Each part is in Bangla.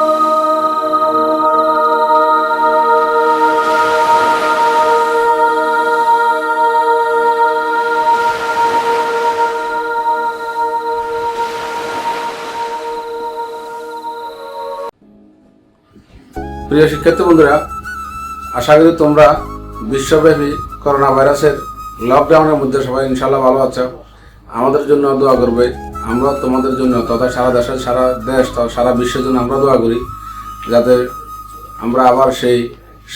প্রিয় শিক্ষার্থী বন্ধুরা, আশা করি তোমরা বিশ্বব্যাপী করোনা ভাইরাসের লকডাউনের মধ্যে সবাই ইনশাল্লাহ ভালো আছো। আমাদের জন্য দোয়া করবে। আমরা তোমাদের জন্য তথা সারা দেশের সারা দেশ সারা বিশ্বের জন্য আমরা দোয়া করি, যাতে আমরা আবার সেই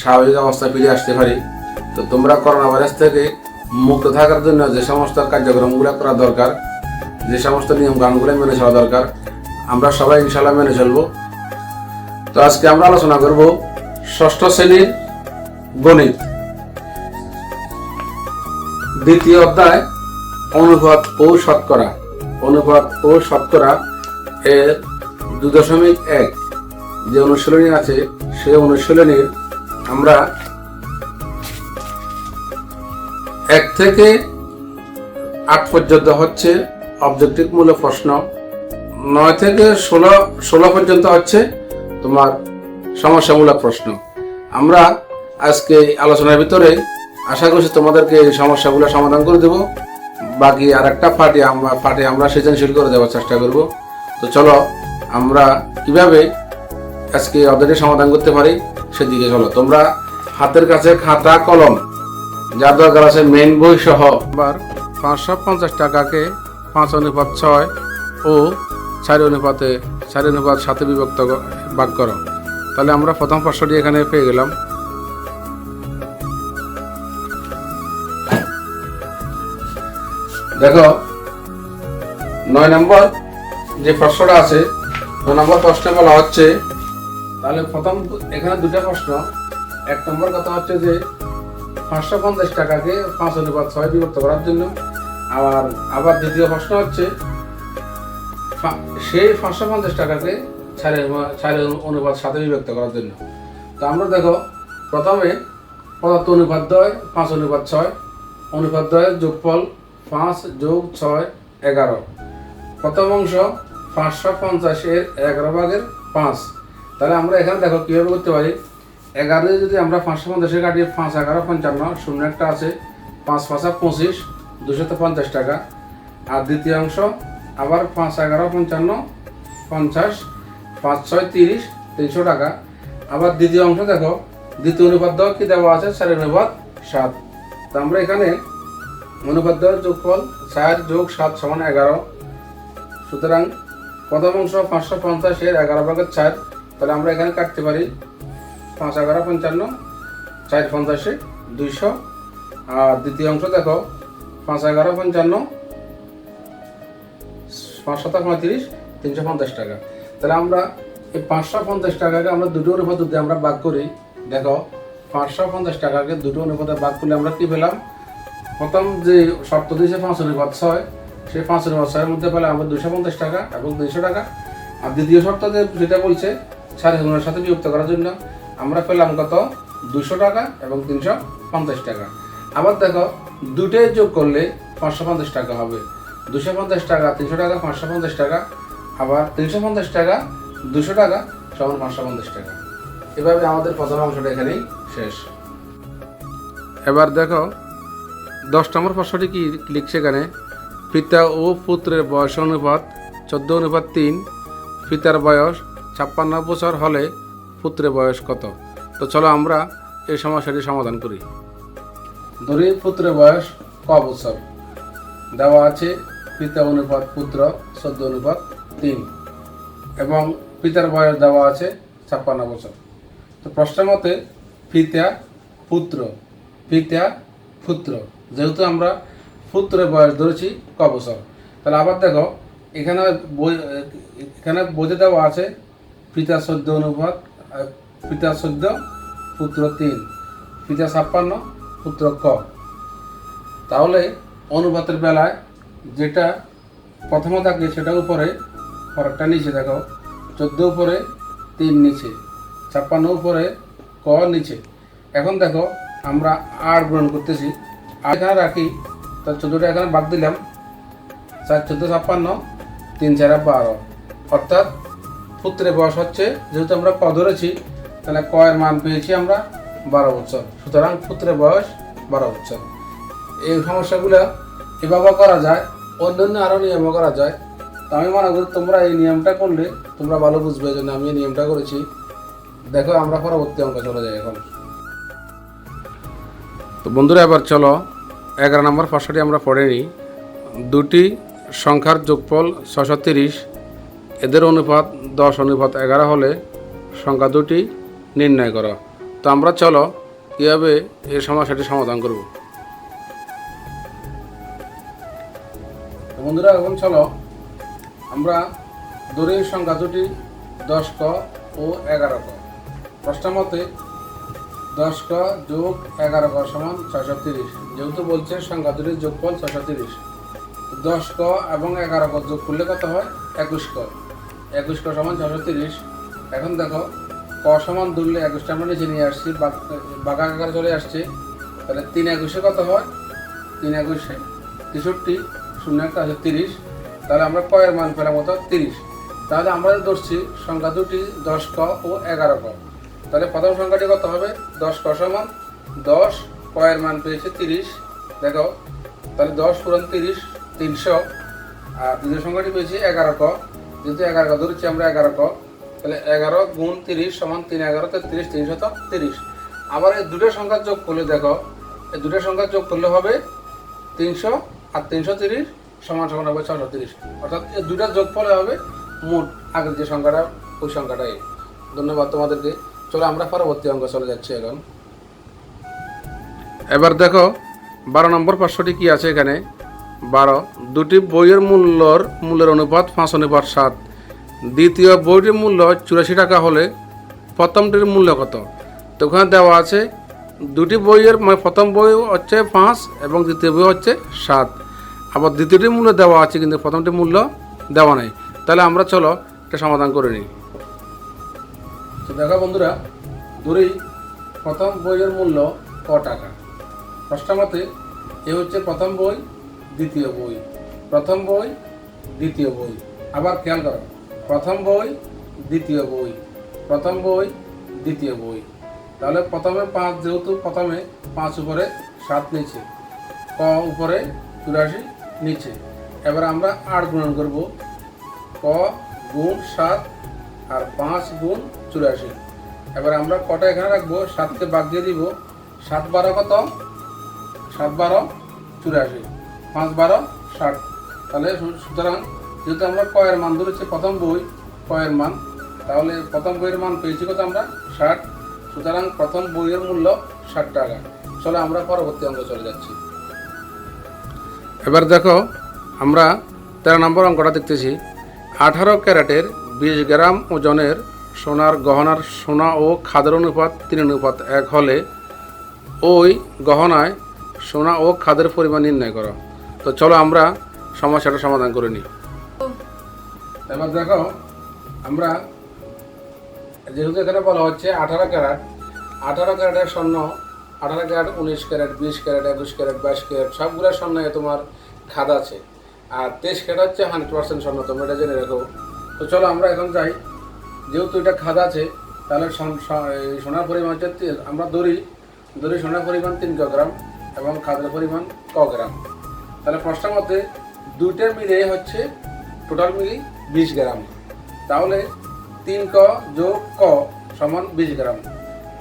স্বাভাবিক অবস্থা ফিরে আসতে পারি। তো তোমরা করোনা ভাইরাস থেকে মুক্ত থাকার জন্য যে সমস্ত কার্যক্রমগুলো করা দরকার, যে সমস্ত নিয়ম কানুনগুলো মেনে চলা দরকার, আমরা সবাই ইনশাল্লাহ মেনে চলবো। তো আজকে আমরা আলোচনা করব ষষ্ঠ শ্রেণির গণিত। দ্বিতীয় অধ্যায় অনুপাত ও শতকরা। অনুপাত ও শতকরা এর দু দশমিক এক। যে অনুশীলনী আছে, সে অনুশীলনীর আমরা এক থেকে আট পর্যন্ত হচ্ছে অবজেক্টিভ মূলক প্রশ্ন। নয় থেকে ষোলো ষোলো পর্যন্ত হচ্ছে তোমার সমস্যামূলক প্রশ্ন। আমরা আজকে আলোচনার ভিতরে আশা করছি তোমাদেরকে এই সমস্যাগুলো সমাধান করে দেব। বাকি আর একটা পার্টি আমরা পার্টি আমরা সৃজনশীল করে দেওয়ার চেষ্টা করব। তো চলো, আমরা কীভাবে আজকে অধ্যায়টি সমাধান করতে পারি সেদিকে চলো। তোমরা হাতের কাছে খাতা, কলম যার দরকার আছে মেন বই সহ আবার পাঁচশো পঞ্চাশ টাকাকে পাঁচ অনুপাত ছয় ও চারি অনুপাতে, চারি অনুপাত সাথে বিভক্ত ভাগ করো। তাহলে আমরা প্রথম প্রশ্নটি এখানে পেয়ে গেলাম। দেখো, নয় নম্বর যে প্রশ্নটা আছে, নয় নম্বর প্রশ্নে বলা হচ্ছে, তাহলে প্রথম এখানে দুটো প্রশ্ন। এক নম্বর কথা হচ্ছে যে, পাঁচশো পঞ্চাশ টাকাকে পাঁচ অনুপাত ছয় বিভক্ত করার জন্য। আবার আবার দ্বিতীয় প্রশ্ন হচ্ছে সেই পাঁচশো পঞ্চাশ টাকাকে ছাড়ে ছাড়ে অনুপাত সাথে বিভক্ত করার জন্য। তো আমরা দেখো, প্রথমে পদার্থ অনুপাত দয়, পাঁচ অনুপাত ছয়, অনুপাত দয়ের যোগফল পাঁচ যোগ ছয়, এগারো। প্রথম অংশ পাঁচশো পঞ্চাশের এগারো ভাগের পাঁচ। তাহলে আমরা এখানে দেখো কীভাবে করতে পারি? এগারো যদি আমরা পাঁচশো পঞ্চাশে কাটি, পাঁচ এগারো পঞ্চান্ন, শূন্য একটা আছে। পাঁচ পাঁচা পঁচিশ দুশত পঞ্চাশ টাকা। আর দ্বিতীয় অংশ, আবার পাঁচ এগারো পঞ্চান্ন, পঞ্চাশ, পাঁচ ছয় তিরিশ তিনশো টাকা। আবার দ্বিতীয় অংশ দেখো, দ্বিতীয় অনুপাত কি দেওয়া আছে? চারের অনুপাত সাত। তো আমরা এখানে অনুপাত দেওয়ার যোগফল চার যোগ সাত সমান এগারো। সুতরাং প্রথম অংশ পাঁচশো পঞ্চাশের এগারো ভাগের চার, তাহলে আমরা এখানে কাটতে পারি পাঁচ এগারো পঞ্চান্ন, চার পঞ্চাশে দুইশো। আর দ্বিতীয় অংশ দেখো, পাঁচ এগারো পঞ্চান্ন পাঁচশো পঁয়ত্রিশ, তিনশো পঞ্চাশ টাকা। তাহলে আমরা এই পাঁচশো পঞ্চাশ টাকাকে আমরা দুটো অনুপাত যদি আমরা ভাগ করি। দেখো, পাঁচশো পঞ্চাশ টাকাকে দুটো অনুপাতে ভাগ করলে আমরা কি পেলাম? প্রথম যে শর্ত দিয়েছে পাঁচ অনুপাত ছয় সেই পাঁচ অনুপাত ছয়ের মধ্যে পেলে আমরা দুশো পঞ্চাশ টাকা এবং দুইশো টাকা। আর দ্বিতীয় যে যেটা বলছে, সাড়ে গুণের সাথে বিভক্ত করার জন্য আমরা পেলাম কত? দুশো টাকা এবং তিনশো পঞ্চাশ টাকা। আবার দেখো দুটোই যোগ করলে পাঁচশো পঞ্চাশ টাকা হবে। দুশো পঞ্চাশ টাকা, তিনশো টাকা, পাঁচশো পঞ্চাশ টাকা। আবার তিনশো পঞ্চাশ টাকা দুশো টাকা সমান পাঁচশো পঞ্চাশ টাকা। এভাবে আমাদের প্রথম অংশটা এখানেই শেষ। এবার দেখো দশ নম্বর প্রশ্নটি কি লিখছে এখানে? পিতা ও পুত্রের বয়স অনুপাত চোদ্দ, অনুপাত তিন। পিতার বয়স ছাপ্পান্ন বছর হলে পুত্রের বয়স কত? তো চলো আমরা এই সমস্যাটি সমাধান করি। ধরি পুত্রের বয়স ক বছর। দেওয়া আছে পিতা অনুপাত পুত্র, চোদ্দ অনুপাত তিন। এবং পিতার বয়স দেওয়া আছে ছাপ্পান্ন বছর। তো প্রশ্নের মতে পিতা পুত্র পিতা পুত্র। যেহেতু আমরা পুত্রের বয়স ধরেছি ক বছর। তাহলে আবার দেখো, এখানে এখানে বোঝে দেওয়া আছে পিতা চোদ্দ অনুপাত পিতা চোদ্দ, পুত্র তিন। পিতা ছাপ্পান্ন, পুত্র ক। তাহলে অনুপাতের বেলায় যেটা প্রথমে থাকে সেটা উপরে, পরেরটা নিচে দেখো। চোদ্দ উপরে, তিন নিচে। ছাপ্পান্ন উপরে, ক নিচে। এখন দেখো, আমরা আর গ্রহণ করতেছি এখানে রাখি তো চোদ্দোটা এখানে বাদ দিলাম। চার, চোদ্দ, ছাপ্পান্ন, তিন, চার বারো। অর্থাৎ পুত্রের বয়স হচ্ছে, যেহেতু আমরা ক ধরেছি, তাহলে কয়ের মান পেয়েছি আমরা বারো বছর সুতরাং পুত্রের বয়স বারো বছর এই সমস্যাগুলো এভাবে করা যায়? অন্যান্য আরও নিয়মও করা যায়। তো আমি মনে করি তোমরা এই নিয়মটা করলে তোমরা ভালো বুঝবে, এই জন্য আমি এই নিয়মটা করেছি। দেখো আমরা পরবর্তী অঙ্ক চলে যাই এখন। তো বন্ধুরা, এবার চলো এগারো নম্বর প্রশ্নটি আমরা পড়ে নিই। দুটি সংখ্যার যোগফল ছশো তিরিশ। এদের অনুপাত দশ, অনুপাত এগারো হলে সংখ্যা দুটি নির্ণয় করো। তো আমরা চলো কীভাবে এই সমস্যাটি সমাধান করব? বন্ধুরা, এখন চলো আমরা দূরের সংখ্যা দুটি দশ ক ও এগারো ক। প্রশ্ন মতে দশ ক যোগ এগারো ক সমান ছয়শো তিরিশ। যেহেতু বলছে সংখ্যা দুটির যোগফল ছয়শো তিরিশ। দশ ক এবং এগারো ক যোগ করলে কত হয়? একুশ ক একুশ ক সমান ছশো তিরিশ। এখন দেখো, ক সমান দুললে একুশটা আমরা নিচে নিয়ে আসছি বাঁকা আকারে চলে আসছে। তাহলে তিন একুশে কত হয়? তিন একুশে। তেষট্টি শূন্য একটা আছে তিরিশ। তাহলে আমরা কয়ের মান পেলাম কত? তিরিশ। তাহলে আমরা ধরছি, সংখ্যা দুটি দশ ক ও এগারো ক তাহলে প্রথম সংখ্যাটি কত হবে? দশ ক সমান দশ, কয়ের মান পেয়েছে তিরিশ। দেখো, তাহলে দশ পুরান তিরিশ, তিনশো। আর দ্বিতীয় সংখ্যাটি পেয়েছি এগারো ক। যেহেতু এগারো ক ধরেছি আমরা এগারো ক, তাহলে এগারো গুণ তিরিশ সমান তিন এগারো তেত্রিশ তো তিরিশ আবার এই দুটো সংখ্যা যোগ করলে দেখো, এই দুটো সংখ্যা যোগ করলে হবে তিনশো আর তিনশো তিরিশ সমান সমান হবে ছশো তিরিশ। অর্থাৎ এই দুটা যোগ ফলে হবে মোট আগের যে সংখ্যাটা, ওই সংখ্যাটাই। ধন্যবাদ তোমাদেরকে। চলো, আমরা পরবর্তী অঙ্ক চলে যাচ্ছি এখন। এবার দেখো, বারো নম্বর প্রশ্নটি কি আছে এখানে? বারো, দুটি বইয়ের মূল্যর মূল্যের অনুপাত পাঁচ অনুপাত সাত। দ্বিতীয় বইটির মূল্য চুরাশি টাকা হলে প্রথমটির মূল্য কত? তো ওখানে দেওয়া আছে, দুটি বইয়ের মানে প্রথম বই হচ্ছে পাঁচ এবং দ্বিতীয় বই হচ্ছে সাত। আবার দ্বিতীয়টির মূল্য দেওয়া আছে, কিন্তু প্রথমটির মূল্য দেওয়া নেই। তাহলে আমরা চলো, এটা সমাধান করে নিই। তো দেখো বন্ধুরা ধরি প্রথম বইয়ের মূল্য ক টাকা। প্রশ্ন মতে এ হচ্ছে প্রথম বই, দ্বিতীয় বই। প্রথম বই, দ্বিতীয় বই। আবার খেয়াল করো, প্রথম বই, দ্বিতীয় বই। প্রথম বই, দ্বিতীয় বই। তাহলে প্রথমে পাঁচ, যেহেতু প্রথমে পাঁচ উপরে সাত নিচে ক উপরে চুরাশি নিচে এবার আমরা আট গুণন করব। ক গুণ সাত আর পাঁচ গুণ চুরাশি। এবার আমরা কটা এখানে রাখব? সাতকে বাদ দিয়ে দিব। সাত বারো কত? সাত বারো চুরাশি। পাঁচ বারো ষাট। তাহলে সুতরাং যেহেতু আমরা কয়ের মান ধরেছি প্রথম বই, কয়ের মান, তাহলে প্রথম বইয়ের মান পেয়েছি কত আমরা? ষাট। সুতরাং প্রথম বইয়ের মূল্য ষাট টাকা। চলো আমরা পরবর্তী অঙ্ক চলে যাচ্ছি। এবার দেখো, আমরা তেরো নম্বর অঙ্কটা দেখতেছি। আঠারো ক্যারেটের বিশ গ্রাম ওজনের সোনার গহনার সোনা ও খাদের অনুপাত তিন অনুপাত এক হলে ওই গহনায় সোনা ও খাদের পরিমাণ নির্ণয় করো। তো চলো আমরা সমস্যাটা সমাধান করে নিই। এবার দেখো, আমরা যেহেতু এখানে বলা হচ্ছে আঠারো ক্যারেট, আঠারো ক্যারেটের স্বর্ণ, আঠারো ক্যারাট, উনিশ ক্যারেট, বিশ ক্যারেট, একুশ ক্যারেট, বাইশ ক্যারেট, সবগুলো স্বর্ণে তোমার খাদ আছে। আর তেইশ ক্যারেট হচ্ছে হান্ড্রেড পার্সেন্ট স্বর্ণ, তোমরা এটা জেনে রাখো। তো চলো আমরা এখন যাই। যেহেতু এটা খাদ আছে, তাহলে সোনার পরিমাণ হচ্ছে আমরা দড়ি দড়ি সোনার পরিমাণ তিন গ্রাম এবং খাদের পরিমাণ ক গ্রাম। তাহলে প্রশ্ন মতে দুইটা মিলে হচ্ছে টোটাল মিলি বিশ গ্রাম। তাহলে তিন ক যোগ ক সমান বিশ গ্রাম।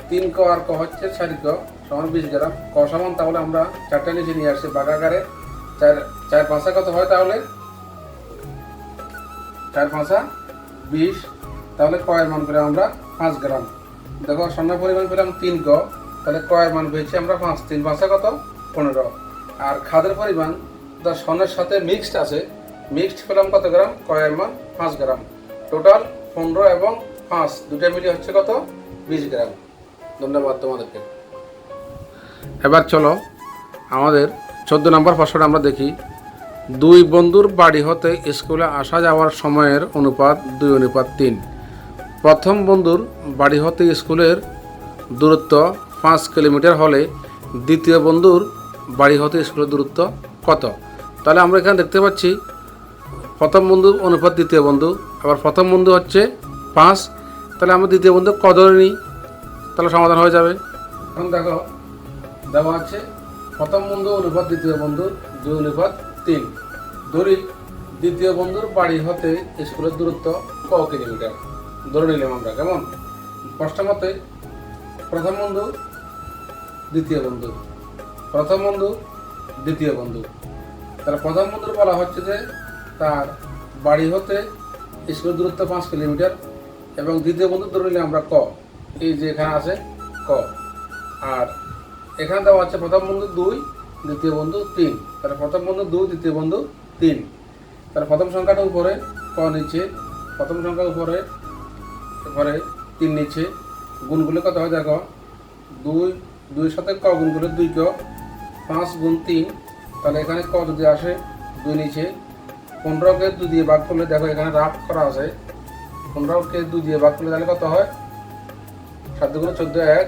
তিন ক আর ক হচ্ছে চারি ক সমান বিশ গ্রাম। ক সমান তাহলে আমরা চারটা নিচে নিয়ে আসছি বাগাকারে চার চার পাঁচা কত হয় তাহলে? চার পাঁচা, বিশ, তাহলে কয়ের মান পেলাম আমরা পাঁচ গ্রাম। দেখো স্বর্ণের পরিমাণ পেলাম তিন ক তাহলে কয়ের মান পেয়েছি আমরা পাঁচ। তিন পাঁচা কত? পনেরো। আর খাদের পরিমাণ যা স্বর্ণের সাথে মিক্সড আছে মিক্সড পেলাম কত গ্রাম? কয়ের মান পাঁচ গ্রাম। টোটাল পনেরো এবং পাঁচ, দুটো মিলিয়ে হচ্ছে কত? বিশ গ্রাম। ধন্যবাদ তোমাদেরকে। এবার চলো, আমাদের চোদ্দ নম্বর প্রশ্নটা আমরা দেখি। দুই বন্ধুর বাড়ি হতে স্কুলে আসা যাওয়ার সময়ের অনুপাত দুই, অনুপাত তিন। প্রথম বন্ধুর বাড়ি হতে স্কুলের দূরত্ব পাঁচ কিলোমিটার হলে দ্বিতীয় বন্ধুর বাড়ি হতে স্কুলের দূরত্ব কত? তাহলে আমরা এখানে দেখতে পাচ্ছি, প্রথম বন্ধু অনুপাত দ্বিতীয় বন্ধু, আবার প্রথম বন্ধু হচ্ছে পাঁচ। তাহলে আমরা দ্বিতীয় বন্ধু ক ধরে নিই? তাহলে সমাধান হয়ে যাবে। এখন দেখো, দেওয়া আছে, প্রথম বন্ধু অনুপাত দ্বিতীয় বন্ধু দুই, অনুপাত তিন। ধরি, দ্বিতীয় বন্ধুর বাড়ি হতে স্কুলের দূরত্ব ক কিলোমিটার? ধরে নিলাম আমরা, কেমন? প্রশ্ন মতে, প্রথম বন্ধু, দ্বিতীয় বন্ধু। প্রথম বন্ধু, দ্বিতীয় বন্ধু। তাহলে প্রথম বন্ধুর বলা হচ্ছে যে, তার বাড়ি হতে স্কুলের দূরত্ব পাঁচ কিলোমিটার এবং দ্বিতীয় বন্ধু ধরে নিলে আমরা ক। এই যে এখানে আছে, ক। আর এখানে দেওয়া আছে প্রথম বন্ধু দুই, দ্বিতীয় বন্ধু তিন। তাহলে প্রথম বন্ধু দুই, দ্বিতীয় বন্ধু তিন। তাহলে প্রথম সংখ্যাটা উপরে, ক নিচে, প্রথম সংখ্যা উপরে উপরে তিন নিচে। গুণগুলো কত হয় দেখো? দুই দুই সাথে ক গুণ করলে দুই ক। পাঁচ গুণ তিন, তাহলে এখানে ক যদি আসে, দুই নিচে। পনেরোকে দুই দিয়ে ভাগ করলে দেখো এখানে রাফ করা আছে। পনেরোকে দুই দিয়ে ভাগ করলে তাহলে কত হয়? সাত দুগুণে চোদ্দ এক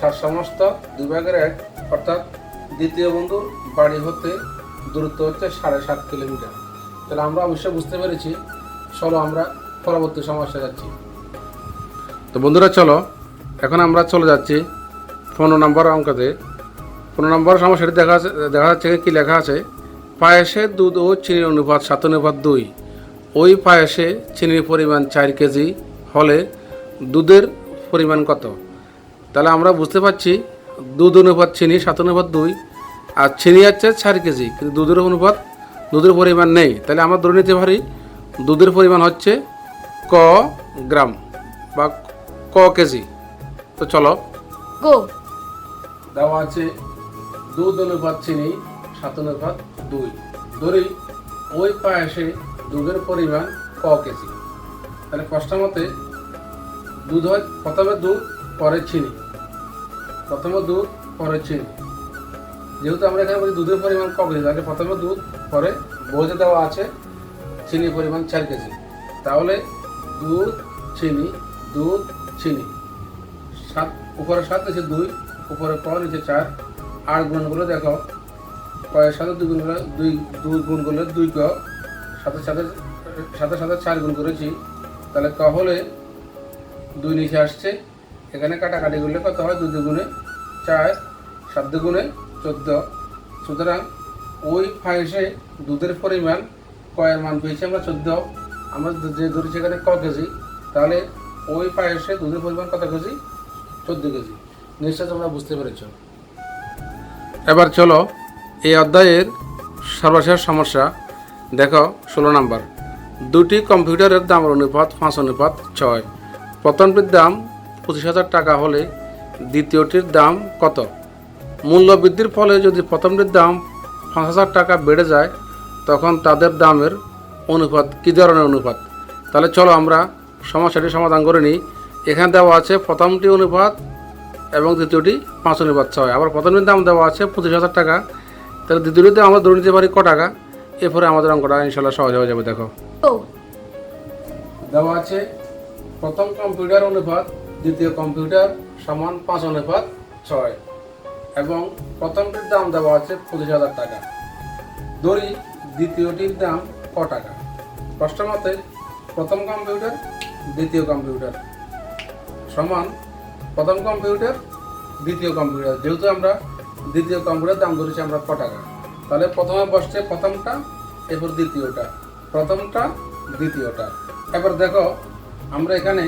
সাত সমস্ত, দুই ভাগের এক। অর্থাৎ দ্বিতীয় বন্ধুর বাড়ি হতে দূরত্ব হচ্ছে সাড়ে সাত কিলোমিটার। তাহলে আমরা অবশ্যই বুঝতে পেরেছি। চলো আমরা পরবর্তী সমস্যা যাচ্ছি। তো বন্ধুরা, চলো। এখন আমরা চলে যাচ্ছি পনেরো নম্বর অঙ্কতে। পনেরো নম্বর সমস্যাটি দেখা আছে দেখা যাচ্ছে কি লেখা আছে? পায়েসে দুধ ও চিনির অনুপাত সাত, অনুপাত দুই। ওই পায়েসে চিনির পরিমাণ চার কেজি হলে দুধের পরিমাণ কত? তাহলে আমরা বুঝতে পারছি দুধ অনুপাত চিনি সাত, অনুপাত দুই। আর চিনি হচ্ছে চার কেজি কিন্তু দুধের অনুপাত দুধের পরিমাণ নেই। তাহলে আমরা ধরে নিতে পারি দুধের পরিমাণ হচ্ছে ক গ্রাম বা ক কেজি। তো চলো। গো। দেওয়া আছে দুধ অনুপাত চিনি সাত অনুপাত দুই। ধরি ওই পায়েসে দুধের পরিমাণ ক কেজি। তাহলে প্রশ্ন মতে দুধ হয় প্রথমে দুধ পরে চিনি। প্রথমে দুধ পরে চিনি। যেহেতু আমরা এখানে বলি দুধের পরিমাণ ক কেজি তাহলে প্রথমে দুধ, পরে বইতে দেওয়া আছে চিনির পরিমাণ চার কেজি। তাহলে দুধ, চিনি দুধ, চিনি। সাত, উপরে সাত, নিচে দুই, উপরে ক, নিচে চার। আর গুণগুলো দেখো, কয়ের সাথে দুই গুণ দুই দুই গুণ করলে দুই ক, সাথে সাথে সাথে সাথে চার গুণ করেছি। তাহলে ক হলে দুই নিচে আসছে। এখানে কাটাকাটি করলে কত হয়? দুই দুগুণে চার, সাত দুগুণে চোদ্দ। সুতরাং ওই ফাইসে দুধের পরিমাণ কয়ের মান পেয়েছি আমরা চোদ্দ। আমরা যে ধরেছি এখানে ক কেজি? তাহলে ওই পায়েসে দুধের পরিমাণ কত কেজি? চোদ্দ কেজি। নিশ্চয় তোমরা বুঝতে পেরেছ। এবার চলো এই অধ্যায়ের সর্বশেষ সমস্যা। দেখো, ষোলো নাম্বার। দুটি কম্পিউটারের দাম অনুপাত পাঁচ, অনুপাত ছয়। প্রথমটির দাম পঁচিশ হাজার টাকা হলে দ্বিতীয়টির দাম কত? মূল্য বৃদ্ধির ফলে যদি প্রথমটির দাম পাঁচ হাজার টাকা বেড়ে যায় তখন তাদের দামের অনুপাত কী ধরনের অনুপাত? তাহলে চলো আমরা সমস্যাটি সমাধান করে নিই। এখানে দেওয়া আছে প্রথমটি অনুপাত এবং দ্বিতীয়টি পাঁচ অনুপাত ছয়। আবার প্রথমটির দাম দেওয়া আছে পঁচিশ হাজার টাকা। তাহলে দ্বিতীয়টিতে আমরা ধরে নিতে পারি ক টাকা? এরপরে আমাদের অঙ্কটা ইনশাল্লাহ সহজ হয়ে যাবে দেখো। দেওয়া আছে প্রথম কম্পিউটার অনুপাত দ্বিতীয় কম্পিউটার সমান পাঁচ অনুপাত ছয়। এবং প্রথমটির দাম দেওয়া আছে পঁচিশ হাজার টাকা। দড়ি, দ্বিতীয়টির দাম ক টাকা। প্রশ্ন মতে প্রথম কম্পিউটার, দ্বিতীয় কম্পিউটার। সমান, প্রথম কম্পিউটার, দ্বিতীয় কম্পিউটার। যেহেতু আমরা দ্বিতীয় কম্পিউটার দাম ধরেছি আমরা ক টাকা। তাহলে প্রথমে বসছে প্রথমটা, এরপর দ্বিতীয়টা। প্রথমটা, দ্বিতীয়টা। এবার দেখো, আমরা এখানে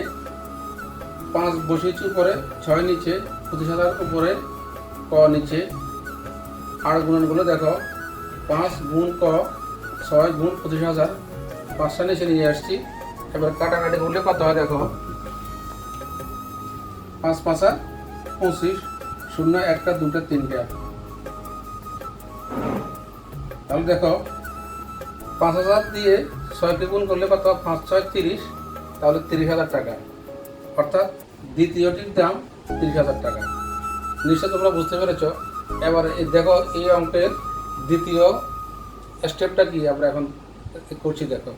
পাঁচ বসিয়েছি উপরে, ছয় নিচে, পঁচিশ হাজার উপরে ক নিচে। আর গুণনগুলো দেখো। পাঁচ গুণ ক, ছয় গুণ পঁচিশ হাজার। পাঁচটা নিচে নিয়ে আসছি। এবার কাটাকাটি করলে কত হয় দেখো? পাঁচ পাঁচা পঁচিশ। শূন্য একটা, দুটা, তিনটা। তাহলে দেখো, পাঁচ হাজার দিয়ে ছয়কে গুণ করলে কত? পাঁচ, ছয়, তিরিশ। তাহলে তিরিশ হাজার টাকা। অর্থাৎ দ্বিতীয়টির দাম তিরিশ হাজার টাকা। নিশ্চয় তোমরা বুঝতে পেরেছ। এবার এই দেখো এই অঙ্কের দ্বিতীয় স্টেপটা কি আমরা এখন করছি দেখো।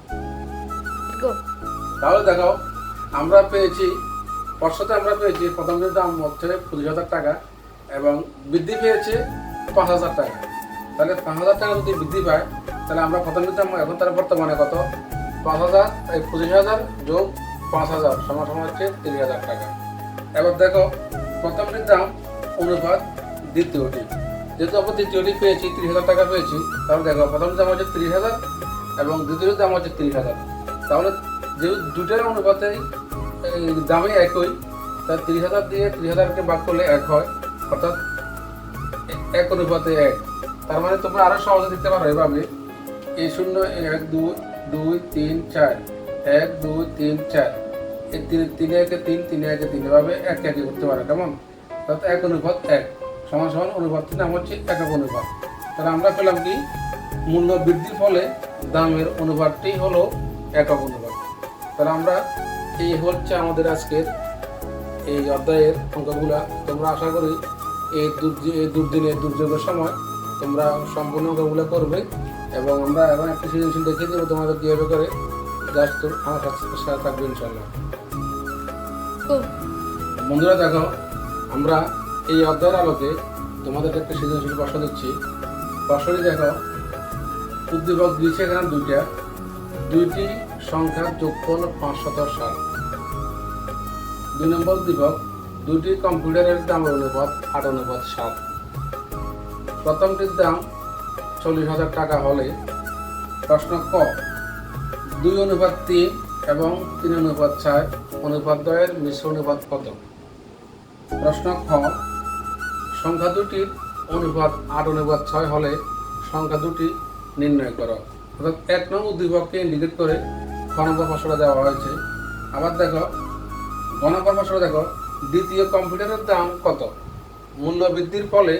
তাহলে দেখো আমরা পেয়েছি বর্ষতে আমরা পেয়েছি প্রথম প্রথমটির দাম হচ্ছে পঁচিশ হাজার টাকা এবং বৃদ্ধি পেয়েছে পাঁচ হাজার টাকা। তাহলে পাঁচ হাজার টাকা যদি বৃদ্ধি পায় তাহলে আমরা প্রথম প্রথমটির দাম এখন তার বর্তমানে কত? পাঁচ হাজার এই পঁচিশ হাজার যোগ পাঁচ হাজার সমান সমান হচ্ছে তিরিশ হাজার টাকা। এবার দেখো প্রথম প্রথমটির দাম অনুপাত দ্বিতীয়টি যেহেতু আমরা দ্বিতীয়টি পেয়েছি, তিরিশ হাজার টাকা পেয়েছি, তাহলে দেখো, প্রথম দাম হচ্ছে তিরিশ হাজার এবং দ্বিতীয় দাম হচ্ছে তিরিশ হাজার। তাহলে যেহেতু দুটার অনুপাতে, এই দামে একই তাই তিরিশ হাজার দিয়ে তিরিশ হাজারকে ভাগ করলে এক হয়, অর্থাৎ এক অনুপাতে এক। তার মানে তোমরা আরও সহজে দিতে পারো এভাবে এই শূন্য এক, দুই দুই, তিন, চার। এক, দুই, তিন, চার। তিন তিন, একে, তিন তিন, একে, তিন, এভাবে এক একে করতে পারে, কেমন? অর্থাৎ এক অনুপাত এক। সমান সমান অনুপাতটির নাম হচ্ছে একক অনুপাত। তাহলে আমরা পেলাম কি? মূল্য বৃদ্ধির ফলে দামের অনুপাতটি হলো একক অনুপাত। তাহলে আমরা এই হচ্ছে আমাদের আজকের এই অধ্যায়ের অঙ্কগুলা। তোমরা আশা করি এই এই দুর্দিনের দুর্যোগের সময় তোমরা সম্পূর্ণ অঙ্কগুলো করবে এবং আমরা এখন একটা সৃজনশীল দেখিয়ে দেবো তোমাদের কীভাবে করে। জাস্ট আমার সাথে থাকবে ইনশাল্লাহ বন্ধুরা দেখো আমরা এই অধ্যায়ের আলোকে তোমাদের একটা সৃজনশীল প্রশ্ন দিচ্ছি। প্রশ্নটি দেখো, উদ্দীপক দিয়েছে এখানে দুইটা। দুইটি সংখ্যার যোগফল পাঁচশত ষাট দুই নম্বর উদ্দীপক দুইটি কম্পিউটারের দাম অনুপাত আট অনুপাত সাত। প্রথমটির দাম চল্লিশ হাজার টাকা হলে প্রশ্ন ক, দুই অনুপাত তিন এবং তিন অনুপাত চার, অনুপাত দ্বয়ের মিশ্র অনুপাত কত? প্রশ্ন খ, সংখ্যা দুটির অনুপাত আট, অনুপাত ছয় হলে সংখ্যা দুটি নির্ণয় করো। অর্থাৎ এক নং উদ্দীপককে ইন্ডিকেট করে খ নম্বর দেওয়া হয়েছে। আবার দেখো, গ নম্বর দেখো, দ্বিতীয় কম্পিউটারের দাম কত? মূল্য বৃদ্ধির ফলে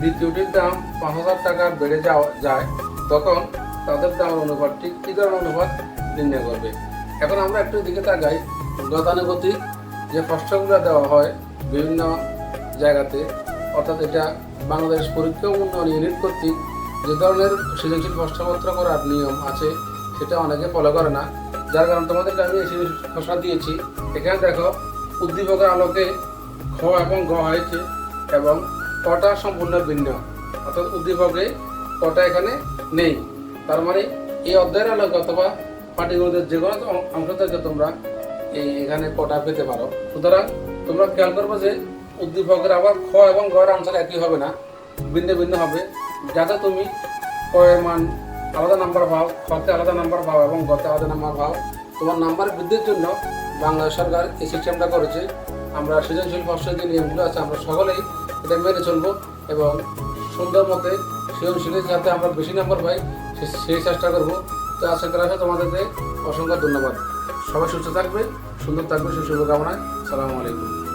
দ্বিতীয়টির দাম পাঁচ হাজার টাকা বেড়ে যাওয়া যায়। তখন তাদের দামের অনুপাতটি কী ধরনের অনুপাত নির্ণয় করবে। এখন আমরা একটু দিকে তাকাই। গতানুগতিক যে প্রশ্নগুলো দেওয়া হয় বিভিন্ন জায়গাতে, অর্থাৎ এটা বাংলাদেশ পরীক্ষা উন্নয়ন ইউনিট কর্তৃক যে ধরনের সৃজনশীল প্রশ্নপত্র করার নিয়ম আছে, সেটা অনেকে ফলো করে না। যার কারণে তোমাদেরকে আমি এই প্রশ্ন দিয়েছি। এখানে দেখো, উদ্দীপকের আলোকে খ এবং গ হয়েছে এবং কটা সম্পূর্ণ ভিন্ন। অর্থাৎ উদ্দীপকে কটা এখানে নেই। তার মানে এই অধ্যায়ের আলোক অথবা পাটিগণিতের যে কোনো অংশ থেকে তোমরা এই এখানে কটা পেতে পারো। সুতরাং তোমরা খেয়াল করবে যে উদ্দীপকের আবার খ এবং গয়ের আনসার একই হবে না, ভিন্ন ভিন্ন হবে। যাতে তুমি কয়ের মান আলাদা নাম্বার পাও খতে আলাদা নাম্বার পাও এবং গতে আলাদা নাম্বার পাও। তোমার নাম্বার বৃদ্ধির জন্য বাংলাদেশ সরকার এই সিস্টেমটা করেছে। আমরা সৃজনশীল প্রশ্নের যে নিয়মগুলো আছে, আমরা সকলেই এটা মেনে চলবো এবং সুন্দর মতে সৃজনশীলের যাতে আমরা বেশি নাম্বার পাই সেই চেষ্টা করব। তো আশা করা তোমাদেরকে অসংখ্য ধন্যবাদ। সবাই সুস্থ থাকবে সুন্দর থাকবে সেই শুভকামনায় সালামু আলাইকুম।